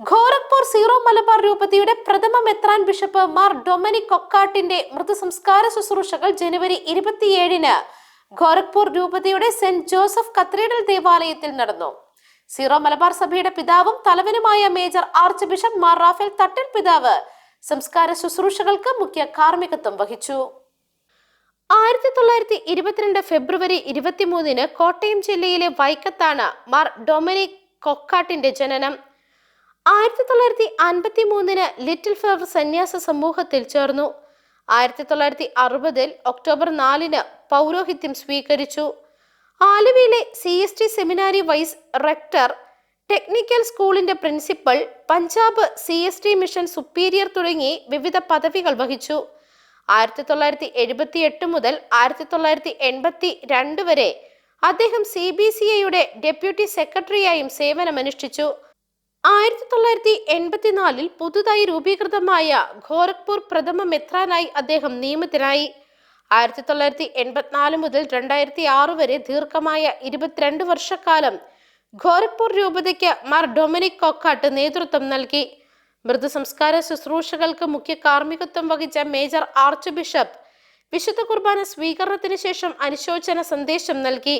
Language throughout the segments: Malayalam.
ഖോറഗ്പൂർ സീറോ മലബാർ രൂപതയുടെ പ്രഥമ മെത്രാൻ ബിഷപ്പ് മാർ ഡൊമിനിക് കൊക്കാട്ടിന്റെ മൃതസംസ്കാര ശുശ്രൂഷകൾ ജനുവരി ഇരുപത്തിയേഴിന് ഖോരഖ്പൂർ രൂപതയുടെ സെന്റ് ജോസഫ് കത്തീഡ്രൽ ദേവാലയത്തിൽ നടന്നു. സീറോ മലബാർ സഭയുടെ പിതാവും തലവനുമായ major arch bishop Mar Raphael Thattil പിതാവ് സംസ്കാര ശുശ്രൂഷകൾക്ക് മുഖ്യ കാർമ്മികത്വം വഹിച്ചു. ആയിരത്തി തൊള്ളായിരത്തി ഇരുപത്തിരണ്ട് ഫെബ്രുവരി ഇരുപത്തിമൂന്നിന് കോട്ടയം ജില്ലയിലെ വൈക്കത്താണ് മാർ ഡൊമിനിക് കൊക്കാട്ടിന്റെ ജനനം. ആയിരത്തി തൊള്ളായിരത്തി അൻപത്തി മൂന്നിന് ലിറ്റിൽ ഫ്ലവർ സന്യാസ സമൂഹത്തിൽ ചേർന്നു. ആയിരത്തി തൊള്ളായിരത്തി അറുപതിൽ ഒക്ടോബർ നാലിന് പൗരോഹിത്യം സ്വീകരിച്ചു. ആലുവയിലെ C S T seminary vice rector technical സ്കൂളിന്റെ principal Punjab C S T mission superior തുടങ്ങി വിവിധ പദവികൾ വഹിച്ചു. ആയിരത്തി തൊള്ളായിരത്തി എഴുപത്തി എട്ട് മുതൽ ആയിരത്തി തൊള്ളായിരത്തി എൺപത്തി രണ്ട് വരെ അദ്ദേഹം സി ബി സി ഐയുടെ ഡെപ്യൂട്ടി സെക്രട്ടറിയായും സേവനമനുഷ്ഠിച്ചു. ആയിരത്തി തൊള്ളായിരത്തി എൺപത്തിനാലിൽ പുതുതായി രൂപീകൃതമായ ഖോരഗ്പൂർ പ്രഥമ മെത്രാനായി അദ്ദേഹം നിയമിതനായി. ആയിരത്തി തൊള്ളായിരത്തി എൺപത്തിനാല് മുതൽ രണ്ടായിരത്തി ആറ് വരെ ദീർഘമായ ഇരുപത്തിരണ്ട് വർഷക്കാലം ഖോരഗ്പൂർ രൂപതയ്ക്ക് മാർ ഡൊമിനിക് കൊക്കാട്ട് നേതൃത്വം നൽകി. മൃദുസംസ്കാര ശുശ്രൂഷകൾക്ക് മുഖ്യ കാർമ്മികത്വം വഹിച്ച മേജർ ആർച്ച് ബിഷപ്പ് വിശുദ്ധ കുർബാന സ്വീകരണത്തിന് ശേഷം അനുശോചന സന്ദേശം നൽകി.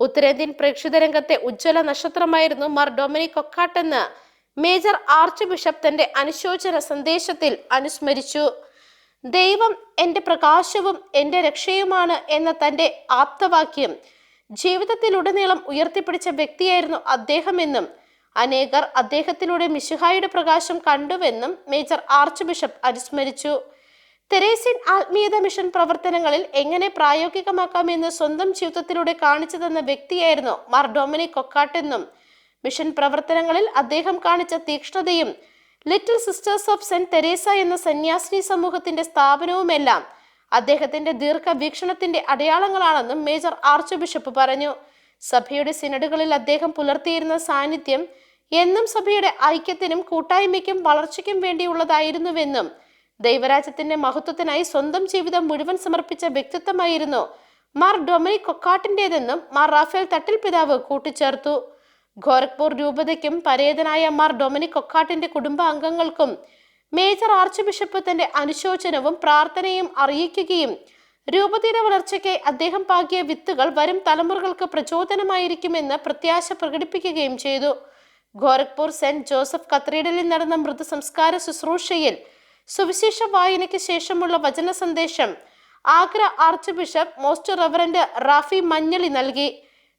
ഉത്തരേന്ത്യൻ പ്രേക്ഷിത രംഗത്തെ ഉജ്ജ്വല നക്ഷത്രമായിരുന്നു മാർ ഡൊമിനിക് കൊക്കാട്ടെന്ന് മേജർ ആർച്ച് ബിഷപ്പ് തന്റെ അനുശോചന സന്ദേശത്തിൽ അനുസ്മരിച്ചു. ദൈവം എന്റെ പ്രകാശവും എന്റെ രക്ഷയുമാണ് എന്ന തന്റെ ആപ്തവാക്യം ജീവിതത്തിലുടനീളം ഉയർത്തിപ്പിടിച്ച വ്യക്തിയായിരുന്നു അദ്ദേഹമെന്നും അനേകർ അദ്ദേഹത്തിലൂടെ മിശിഹായുടെ പ്രകാശം കണ്ടുവെന്നും മേജർ ആർച്ച് ബിഷപ്പ് അനുസ്മരിച്ചു. തെരേസ്യൻ ആത്മീയത മിഷൻ പ്രവർത്തനങ്ങളിൽ എങ്ങനെ പ്രായോഗികമാക്കാമെന്ന് സ്വന്തം ജീവിതത്തിലൂടെ കാണിച്ചു തന്ന വ്യക്തിയായിരുന്നു മാർ ഡൊമിനിക് കൊക്കാട്ടെന്നും മിഷൻ പ്രവർത്തനങ്ങളിൽ അദ്ദേഹം കാണിച്ച തീക്ഷ്ണതയും little sisters of Saint Teresa എന്ന സന്യാസിനി സമൂഹത്തിന്റെ സ്ഥാപനവുമെല്ലാം അദ്ദേഹത്തിന്റെ ദീർഘവീക്ഷണത്തിന്റെ അടയാളങ്ങളാണെന്നും മേജർ ആർച്ച് ബിഷപ്പ് പറഞ്ഞു. സഭയുടെ സിനഡുകളിൽ അദ്ദേഹം പുലർത്തിയിരുന്ന സാന്നിധ്യം എന്നും സഭയുടെ ഐക്യത്തിനും കൂട്ടായ്മയ്ക്കും വളർച്ചയ്ക്കും വേണ്ടിയുള്ളതായിരുന്നുവെന്നും ദൈവരാജ്യത്തിന്റെ മഹത്വത്തിനായി സ്വന്തം ജീവിതം മുഴുവൻ സമർപ്പിച്ച വ്യക്തിത്വമായിരുന്നു മാർ ഡൊമിനിക് കൊക്കാട്ടിന്റെതെന്നും മാർ റാഫേൽ തട്ടിൽ പിതാവ് കൂട്ടിച്ചേർത്തു. ഗോരഖ്പൂർ രൂപതയ്ക്കും പരേതനായ മാർ ഡൊമിനിക് കൊക്കാട്ടിന്റെ കുടുംബാംഗങ്ങൾക്കും മേജർ ആർച്ച് ബിഷപ്പ് തന്റെ അനുശോചനവും പ്രാർത്ഥനയും അറിയിക്കുകയും രൂപതയുടെ വളർച്ചയ്ക്കായി അദ്ദേഹം പാകിയ വിത്തുകൾ വരും തലമുറകൾക്ക് പ്രചോദനമായിരിക്കുമെന്ന് പ്രത്യാശ പ്രകടിപ്പിക്കുകയും ചെയ്തു. ഗോരഖ്പൂർ സെന്റ് ജോസഫ് കത്തീഡ്രലിൽ നടന്ന മൃതസംസ്കാര ശുശ്രൂഷയിൽ സുവിശേഷ വായനയ്ക്ക് ശേഷമുള്ള വചന സന്ദേശം Agra arch bishop most reverend Rafi Manjaly നൽകി.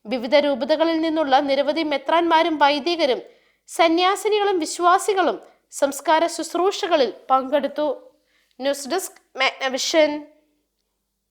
വിവിധ രൂപതകളിൽ നിന്നുള്ള നിരവധി മെത്രാന്മാരും വൈദികരും സന്യാസിനികളും വിശ്വാസികളും സംസ്കാര ശുശ്രൂഷകളിൽ പങ്കെടുത്തു. News desk Magnavision.